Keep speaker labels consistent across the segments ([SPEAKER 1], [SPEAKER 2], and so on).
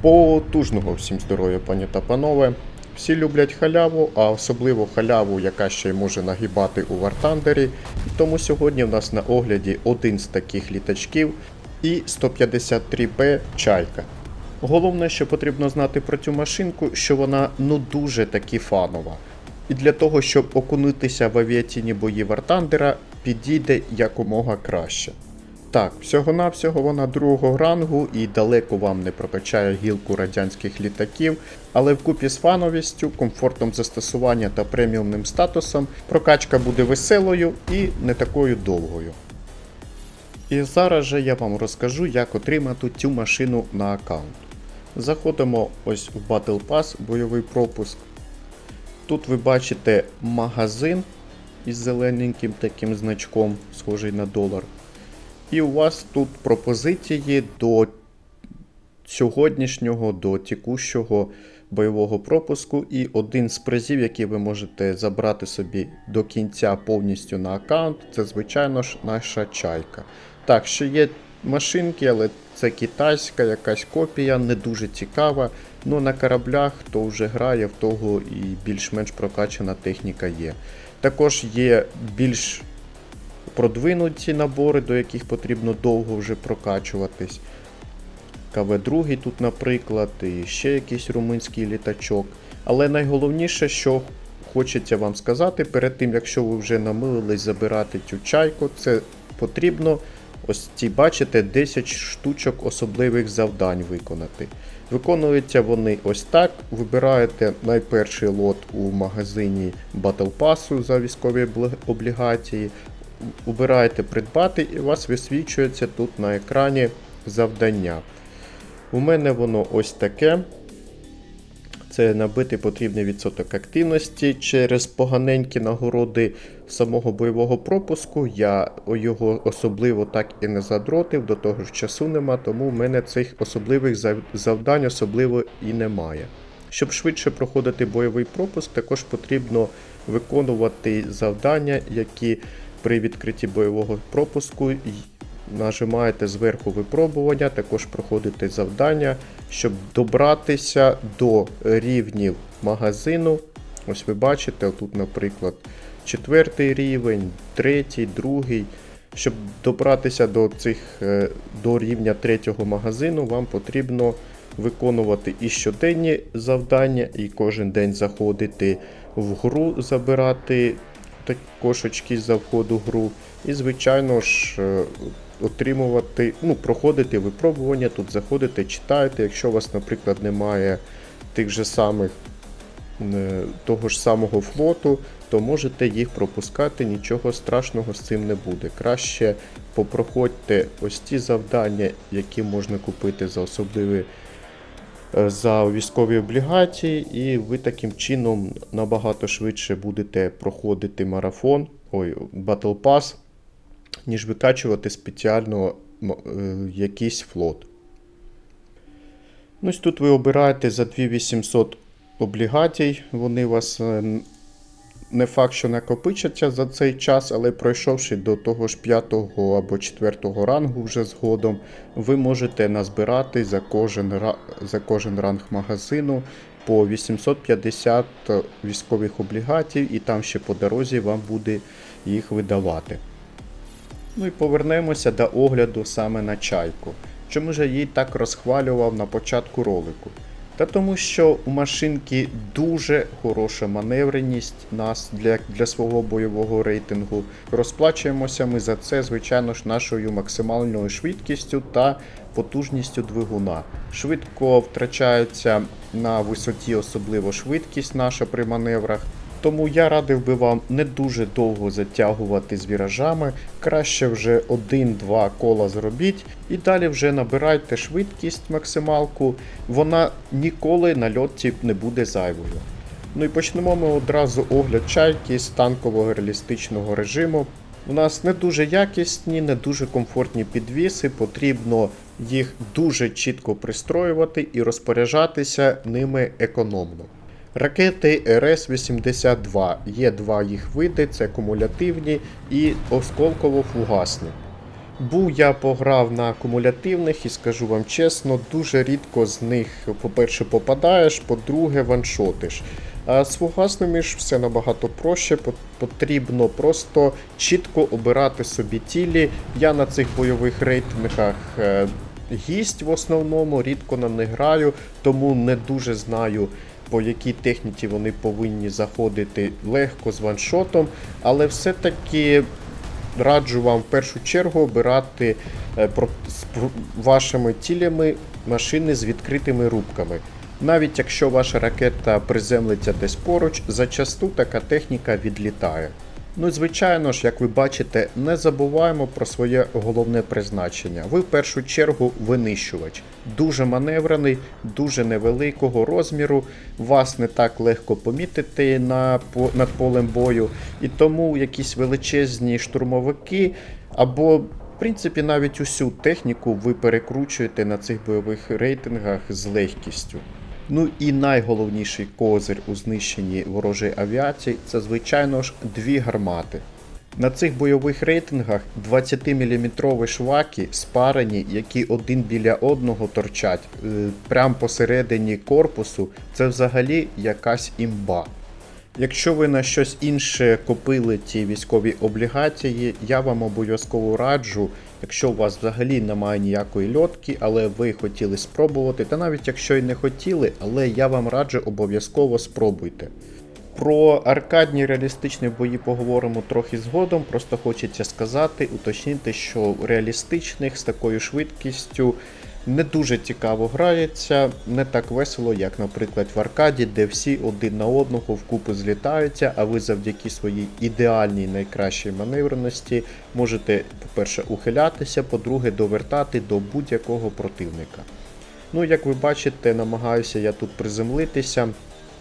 [SPEAKER 1] Потужного всім здоров'я, пані та панове. Всі люблять халяву, а особливо халяву, яка ще й може нагибати у Вартандері. Тому сьогодні в нас на огляді один з таких літачків і 153Б Чайка. Головне, що потрібно знати про цю машинку, що вона ну дуже таки фанова. І для того, щоб окунутися в авіаційні бої Вартандера, підійде якомога краще. Так, всього-навсього вона другого рангу і далеко вам не прокачає гілку радянських літаків, але вкупі з фановістю, комфортом застосування та преміумним статусом прокачка буде веселою і не такою довгою. І зараз же я вам розкажу, як отримати цю машину на аккаунт. Заходимо ось в Battle Pass, бойовий пропуск. Тут ви бачите магазин із зелененьким таким значком, схожий на долар. І у вас тут пропозиції до сьогоднішнього, до текущого бойового пропуску. І один з призів, який ви можете забрати собі до кінця повністю на аккаунт, це, звичайно ж, наша чайка. Так, ще є машинки, але це китайська якась копія, не дуже цікава. Ну на кораблях, хто вже грає, в того і більш-менш прокачана техніка є. Також є більш продвинуті набори, до яких потрібно довго вже прокачуватись. КВ-2 тут, наприклад, і ще якийсь румунський літачок. Але найголовніше, що хочеться вам сказати, перед тим, якщо ви вже намилились забирати цю чайку, це потрібно ось ці, бачите, 10 штучок особливих завдань виконати. Виконуються вони ось так. Вибираєте найперший лот у магазині Battle Pass за військові облігації. Убираєте придбати і у вас висвічується тут на екрані завдання. У мене воно ось таке. Це набити потрібний відсоток активності через поганенькі нагороди самого бойового пропуску. Я його особливо так і не задротив, до того ж часу нема, тому в мене цих особливих завдань особливо і немає. Щоб швидше проходити бойовий пропуск, також потрібно виконувати завдання, які при відкритті бойового пропуску нажимаєте зверху випробування, також проходите завдання, щоб добратися до рівнів магазину. Ось ви бачите, тут, наприклад, четвертий рівень, третій, другий. Щоб добратися до цих е, до рівня третього магазину, вам потрібно виконувати і щоденні завдання, і кожен день заходити в гру, забирати також очки за входу в гру. І, звичайно ж, е, отримувати, ну, проходити випробування, тут заходите, читаєте. Якщо у вас, наприклад, немає тих же самих е, того ж самого флоту, то можете їх пропускати, нічого страшного з цим не буде. Краще попроходьте ось ті завдання, які можна купити за особливі за військові облігації, і ви таким чином набагато швидше будете проходити марафон, ой, Battle Pass, ніж викачувати спеціально е, якийсь флот. Ну, ось тут ви обираєте за 2800 облігацій, вони вас е, н- не факт, що накопичаться за цей час, але пройшовши до того ж 5 або 4 рангу вже згодом, ви можете назбирати за кожен, за кожен ранг магазину по 850 військових облігатів, і там ще по дорозі вам буде їх видавати. Ну і повернемося до огляду саме на чайку. Чому ж я її так розхвалював на початку ролику? Та тому, що у машинки дуже хороша маневреність нас для, для свого бойового рейтингу. Розплачуємося ми за це, звичайно ж, нашою максимальною швидкістю та потужністю двигуна. Швидко втрачається на висоті, особливо швидкість наша при маневрах. Тому я радив би вам не дуже довго затягувати з віражами, краще вже один-два кола зробіть і далі вже набирайте швидкість максималку, вона ніколи на льотці не буде зайвою. Ну і почнемо ми одразу огляд чайки з танкового реалістичного режиму. У нас не дуже якісні, не дуже комфортні підвіси, потрібно їх дуже чітко пристроювати і розпоряджатися ними економно. Ракети РС-82. Є два їх види: це кумулятивні і осколково-фугасні. Був я пограв на кумулятивних і скажу вам чесно, дуже рідко з них, по-перше, попадаєш, по-друге, ваншотиш. А з фугасними ж все набагато проще, потрібно просто чітко обирати собі тілі. Я на цих бойових рейтингах е, гість в основному, рідко на них граю, тому не дуже знаю. По якій техніці вони повинні заходити легко з ваншотом, але все-таки раджу вам в першу чергу обирати е, з вашими цілями машини з відкритими рубками. Навіть якщо ваша ракета приземлиться десь поруч, зачасту така техніка відлітає. Ну і звичайно ж, як ви бачите, не забуваємо про своє головне призначення. Ви в першу чергу винищувач. Дуже маневрений, дуже невеликого розміру. Вас не так легко помітити на, по- над полем бою. І тому якісь величезні штурмовики або в принципі, навіть усю техніку ви перекручуєте на цих бойових рейтингах з легкістю. Ну і найголовніший козир у знищенні ворожої авіації це, звичайно ж, дві гармати. На цих бойових рейтингах 20-мм шваки спарені, які один біля одного торчать е, прямо посередині корпусу, це взагалі якась імба. Якщо ви на щось інше купили ті військові облігації, я вам обов'язково раджу, якщо у вас взагалі немає ніякої льотки, але ви хотіли спробувати, та навіть якщо й не хотіли, але я вам раджу обов'язково спробуйте. Про аркадні реалістичні бої поговоримо трохи згодом. Просто хочеться сказати, уточнити, що реалістичних з такою швидкістю не дуже цікаво грається, не так весело, як, наприклад, в аркаді, де всі один на одного вкупи злітаються, а ви завдяки своїй ідеальній найкращій маневреності можете, по-перше, ухилятися, по-друге, довертати до будь-якого противника. Ну, як ви бачите, намагаюся я тут приземлитися.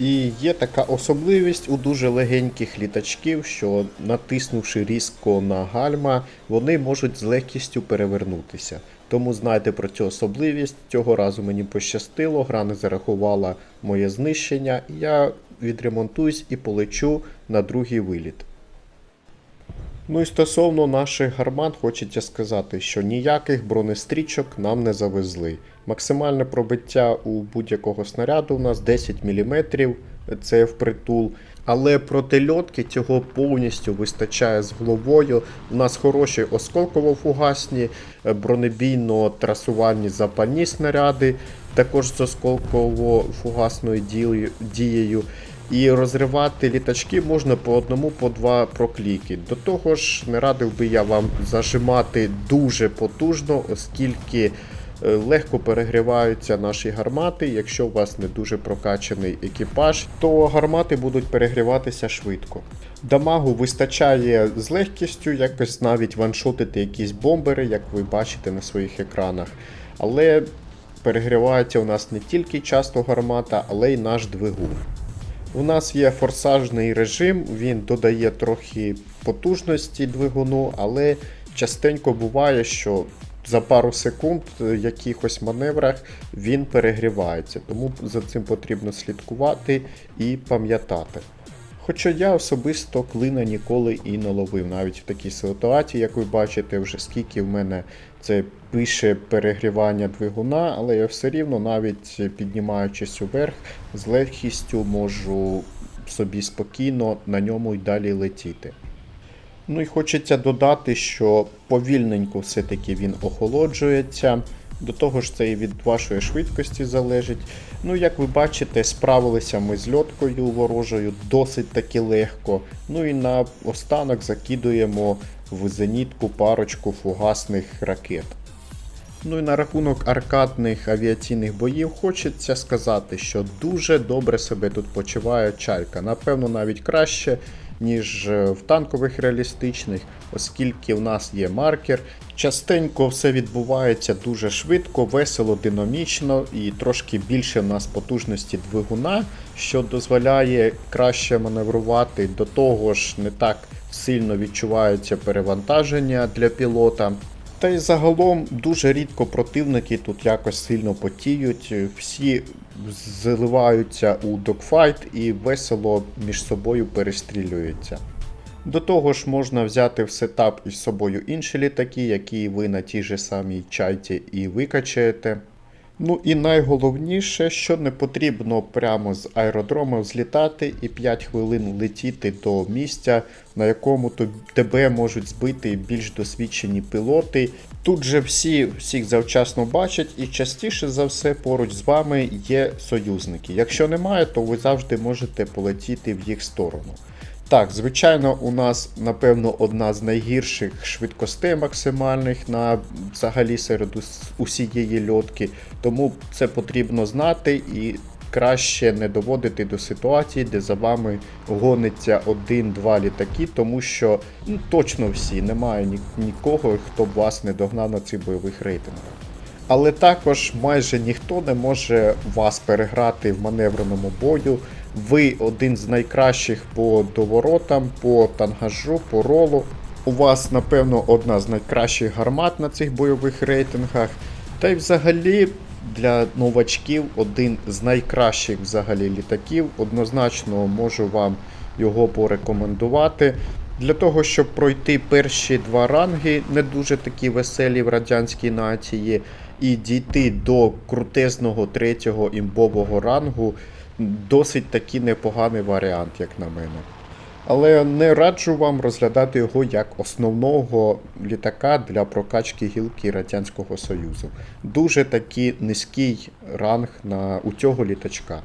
[SPEAKER 1] І є така особливість у дуже легеньких літачків, що натиснувши різко на гальма, вони можуть з легкістю перевернутися. Тому знайте про цю особливість. Цього разу мені пощастило, гра не зарахувала моє знищення. Я відремонтуюсь і полечу на другий виліт. Ну і стосовно наших гармат, хочеться сказати, що ніяких бронестрічок нам не завезли. Максимальне пробиття у будь-якого снаряду у нас 10 мм, це впритул. Але проти льотки цього повністю вистачає з головою. У нас хороші осколково-фугасні, е, бронебійно-трасувальні запальні снаряди, також з осколково-фугасною дією-. І розривати літачки можна по одному, по два прокліки. До того ж, не радив би я вам зажимати дуже потужно, оскільки легко перегріваються наші гармати. Якщо у вас не дуже прокачаний екіпаж, то гармати будуть перегріватися швидко. Дамагу вистачає з легкістю, якось навіть ваншотити якісь бомбери, як ви бачите на своїх екранах. Але перегрівається у нас не тільки часто гармата, але й наш двигун. У нас є форсажний режим, він додає трохи потужності двигуну, але частенько буває, що за пару секунд в якихось маневрах він перегрівається, тому за цим потрібно слідкувати і пам'ятати. Хоча я особисто клина ніколи і не ловив, навіть в такій ситуації, як ви бачите, вже скільки в мене це пише перегрівання двигуна, але я все рівно, навіть піднімаючись уверх, з легкістю можу собі спокійно на ньому й далі летіти. Ну і хочеться додати, що повільненько все-таки він охолоджується. До того ж, це і від вашої швидкості залежить. Ну, як ви бачите, справилися ми з льоткою ворожою досить таки легко. Ну і на останок закидуємо в зенітку парочку фугасних ракет. Ну і на рахунок аркадних авіаційних боїв хочеться сказати, що дуже добре себе тут почуває чайка. Напевно, навіть краще, ніж е, в танкових реалістичних, оскільки в нас є маркер. Частенько все відбувається дуже швидко, весело, динамічно і трошки більше в нас потужності двигуна, що дозволяє краще маневрувати. До того ж, не так сильно відчувається перевантаження для пілота. Та й загалом дуже рідко противники тут якось сильно потіють, всі зливаються у докфайт і весело між собою перестрілюються. До того ж, можна взяти в сетап із собою інші літаки, які ви на тій же самій чайті і викачаєте. Ну і найголовніше, що не потрібно прямо з аеродрому злітати і 5 хвилин летіти до місця, на якому тебе можуть збити більш досвідчені пілоти. Тут же всі всіх завчасно бачать, і частіше за все поруч з вами є союзники. Якщо немає, то ви завжди можете полетіти в їх сторону. Так, звичайно, у нас, напевно, одна з найгірших швидкостей максимальних на взагалі серед усієї льотки, тому це потрібно знати і краще не доводити до ситуації, де за вами гониться один-два літаки, тому що ну, точно всі, немає ні- нікого, хто б вас не догнав на цих бойових рейтингах. Але також майже ніхто не може вас переграти в маневреному бою. Ви один з найкращих по доворотам, по тангажу, по ролу. У вас, напевно, одна з найкращих гармат на цих бойових рейтингах. Та й взагалі для новачків один з найкращих взагалі літаків. Однозначно можу вам його порекомендувати. Для того, щоб пройти перші два ранги, не дуже такі веселі в радянській нації, і дійти до крутезного третього імбового рангу, досить таки непоганий варіант, як на мене. Але не раджу вам розглядати його як основного літака для прокачки гілки Радянського Союзу. Дуже таки низький ранг на, у цього літачка.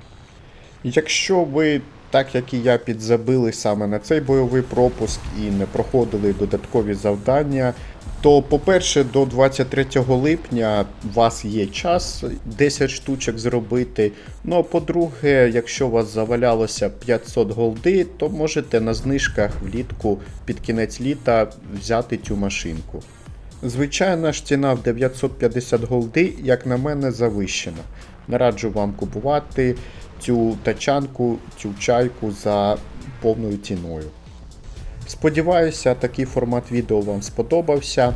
[SPEAKER 1] Якщо ви, так як і я, підзабили саме на цей бойовий пропуск і не проходили додаткові завдання, то, по-перше, до 23 липня у вас є час 10 штучок зробити. Ну а по-друге, якщо у вас завалялося 500 голди, то можете на знижках влітку під кінець літа взяти цю машинку. Звичайна ж ціна в 950 голди, як на мене, завищена. Не раджу вам купувати цю тачанку, цю чайку за повною ціною. Сподіваюся, такий формат відео вам сподобався.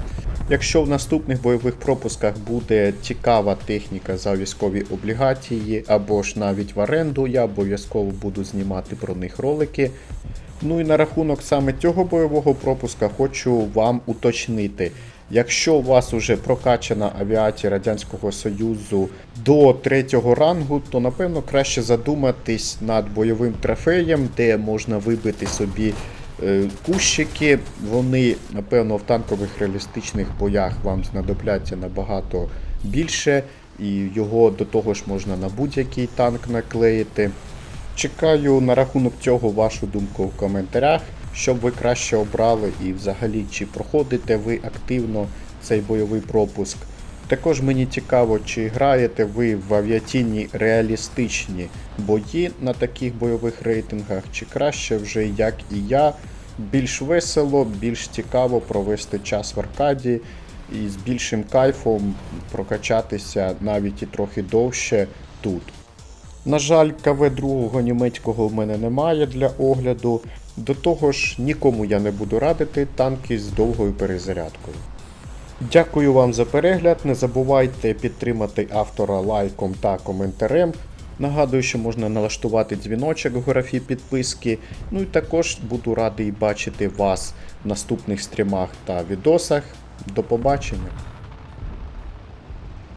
[SPEAKER 1] Якщо в наступних бойових пропусках буде цікава техніка за військові облігації або ж навіть в оренду, я обов'язково буду знімати про них ролики. Ну і на рахунок саме цього бойового пропуска хочу вам уточнити. Якщо у вас уже прокачана авіація Радянського Союзу до третього рангу, то напевно краще задуматись над бойовим трофеєм, де можна вибити собі е, кущики. Вони, напевно, в танкових реалістичних боях вам знадобляться набагато більше, і його до того ж можна на будь-який танк наклеїти. Чекаю на рахунок цього вашу думку в коментарях, щоб ви краще обрали і взагалі чи проходите ви активно цей бойовий пропуск. Також мені цікаво, чи граєте ви в авіаційні реалістичні бої на таких бойових рейтингах, чи краще вже як і я, більш весело, більш цікаво провести час в аркаді і з більшим кайфом прокачатися навіть і трохи довше тут. На жаль, КВ другого німецького в мене немає для огляду. До того ж, нікому я не буду радити танки з довгою перезарядкою. Дякую вам за перегляд. Не забувайте підтримати автора лайком та коментарем. Нагадую, що можна налаштувати дзвіночок в графі підписки. Ну і також буду радий бачити вас в наступних стрімах та відосах. До побачення!